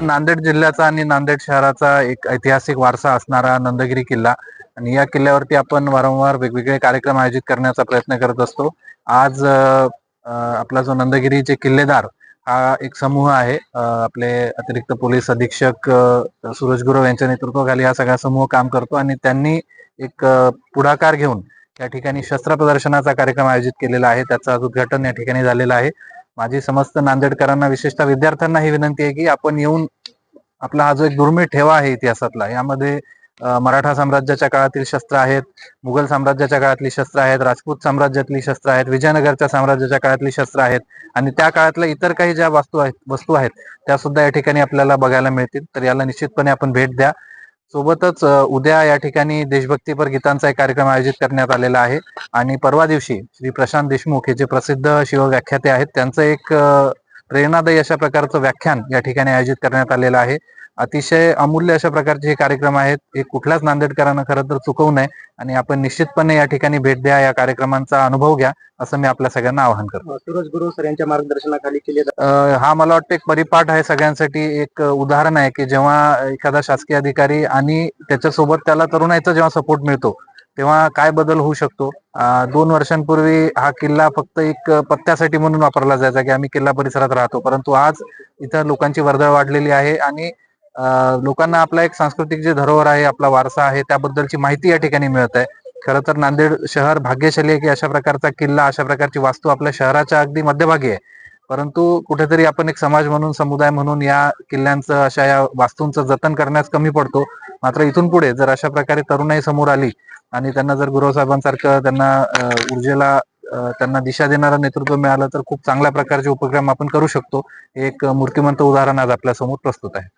नांदेड जिल्ह्याचा आणि नांदेड शहराचा एक ऐतिहासिक वारसा असणारा नंदगिरी किल्ला. आणि या किल्ल्यावरती आपण वारंवार वेगवेगळे कार्यक्रम आयोजित करण्याचा प्रयत्न करत असतो. आज आपला जो नंदगिरीचे किल्लेदार हा एक समूह आहे. आपले अतिरिक्त पोलीस अधीक्षक अ, सूरज गुरव यांच्या नेतृत्वाखाली हा सगळा समूह काम करतो. आणि त्यांनी एक पुढाकार घेऊन या ठिकाणी शस्त्र प्रदर्शनाचा कार्यक्रम आयोजित केलेला आहे. त्याचं आज उद्घाटन या ठिकाणी झालेलं आहे. माझी समस्त नांदेडकरांना विशेषतः विद्यार्थ्यांना ही विनंती आहे की आपण येऊन आपला हा जो एक दुर्मिळ ठेवा आहे इतिहासातला यामध्ये मराठा साम्राज्याच्या काळातील शस्त्र आहेत मुघल साम्राज्याच्या काळातली शस्त्र आहेत राजपूत साम्राज्यातली शस्त्र आहेत विजयनगरच्या साम्राज्याच्या काळातली शस्त्र आहेत आणि त्या काळातल्या इतर काही ज्या वस्तू आहेत वस्तू आहेत त्या सुद्धा या ठिकाणी आपल्याला बघायला मिळतील. तर याला निश्चितपणे आपण भेट द्या. सोबतच उद्या या ठिकाणी देशभक्तीपर गीतांचा एक कार्यक्रम आयोजित करण्यात आलेला आहे. आणि परवा दिवशी श्री प्रशांत देशमुख हे जे प्रसिद्ध शिवव्याख्याते आहेत त्यांचं एक प्रेरणादायी अशा प्रकारचं व्याख्यान या ठिकाणी आयोजित करण्यात आलेलं आहे. अतिशय अमूल्य अशा प्रकारचे हे कार्यक्रम आहेत. हे कुठल्याच नांदेडकरांना खरं तर चुकवू नये आणि आपण निश्चितपणे या ठिकाणी भेट द्या या कार्यक्रमांचा अनुभव घ्या असं मी आपल्या सगळ्यांना आवाहन करतो. सूरज गुरु सर यांच्या मार्गदर्शनाखाली केले हा मला वाटतं एक परिपाठ आहे सगळ्यांसाठी. एक उदाहरण आहे की जेव्हा एखादा शासकीय अधिकारी आणि त्याच्यासोबत त्याला तरुणाईचा जेव्हा सपोर्ट मिळतो तेव्हा काय बदल होऊ शकतो? दोन वर्षांपूर्वी हा किल्ला फक्त एक पत्त्यासाठी म्हणून वापरला जायचा की आम्ही किल्ला परिसरात राहतो. परंतु आज इथं लोकांची वर्दळ वाढलेली आहे आणि लोकांना आपला एक सांस्कृतिक जे धरोहर आहे आपला वारसा आहे त्याबद्दलची माहिती या ठिकाणी मिळत आहे खरं तर नांदेड शहर भाग्यशाली आहे की अशा प्रकारचा किल्ला अशा प्रकारची वास्तू आपल्या शहराच्या अगदी मध्यभागी आहे. परंतु कुठेतरी आपण एक समाज म्हणून समुदाय म्हणून या किल्ल्यांचं अशा या वास्तूंचं जतन करण्यास कमी पडतो. मात्र इथून पुढे जर अशा प्रकारे तरुणाई समोर आली आणि त्यांना जर गुरुसाहेबांसारखं त्यांना ऊर्जेला त्यांना दिशा देणारं नेतृत्व मिळालं तर खूप चांगल्या प्रकारचे उपक्रम आपण करू शकतो. एक मूर्तिमंत उदाहरण आज आपल्यासमोर प्रस्तुत आहे.